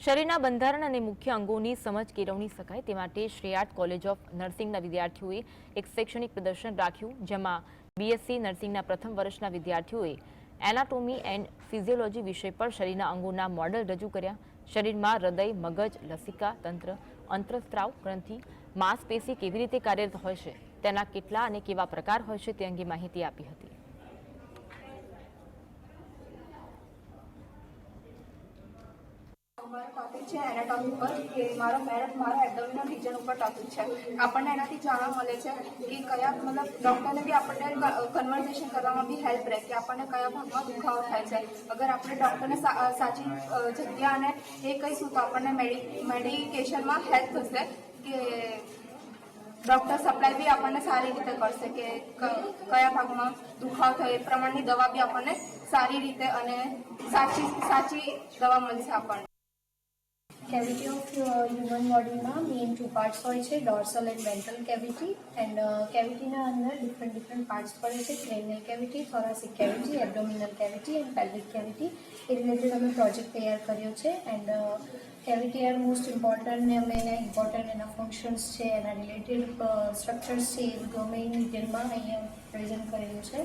શરીરના બંધારણ અને મુખ્ય અંગોની સમજ કેળવણી શકાય તે માટે શ્રેયાર્ટ કોલેજ ઓફ નર્સિંગના વિદ્યાર્થીઓએ એક શૈક્ષણિક પ્રદર્શન રાખ્યું, જેમાં બીએસસી નર્સિંગના પ્રથમ વર્ષના વિદ્યાર્થીઓએ એનાટોમી એન્ડ ફિઝિયોલોજી વિષય પર શરીરના અંગોના મોડલ રજૂ કર્યા. શરીરમાં હૃદય, મગજ, લસિકા, તંત્ર, અંતરસ્ત્રાવ ગ્રંથિ, માંસપેશી કેવી રીતે કાર્યરત હોય છે, તેના કેટલા અને કેવા પ્રકાર હોય છે તે અંગે માહિતી આપી હતી. મારો ટોપિક છે એનાટોમી પર કે મારો મેરટ મારા એબડોમિનલ રિજન ઉપર ટોપિક છે. આપણને એનાથી જાણવા મળે છે કે કયા મતલબ ડૉક્ટરને બી આપણને કન્વર્ઝેશન કરવામાં બી હેલ્પ રહે કે આપણને કયા ભાગમાં દુખાવો થાય છે. અગર આપણે ડૉક્ટરને સાચી જગ્યાને એ કહીશું તો આપણને મેડિ મેડિકેશનમાં હેલ્પ થશે કે ડૉક્ટર સપ્લાય બી આપણને સારી રીતે કરશે કે, કયા ભાગમાં દુખાવો થયો એ પ્રમાણની દવા બી આપણને સારી રીતે અને સાચી સાચી દવા મળશે આપણને. કેવિટી ઓફ હ્યુમન બોડીમાં મેઇન ટુ પાર્ટ્સ હોય છે dorsal and ventral cavity and કેવિટીના અંદર ડિફરન્ટ ડિફરન્ટ પાર્ટ્સ પડે છે cranial cavity thoracic cavity abdominal cavity and pelvic cavity A related અમે પ્રોજેક્ટ તૈયાર કર્યો છે and cavity are most important ને અમે એના ઇમ્પોર્ટન્ટ એના ફંક્શન્સ છે, એના રિલેટેડ સ્ટ્રક્ચર્સ છે, એ બધું ઇન્ડિયનમાં અહીંયા પ્રેઝન્ટ કરેલું છે.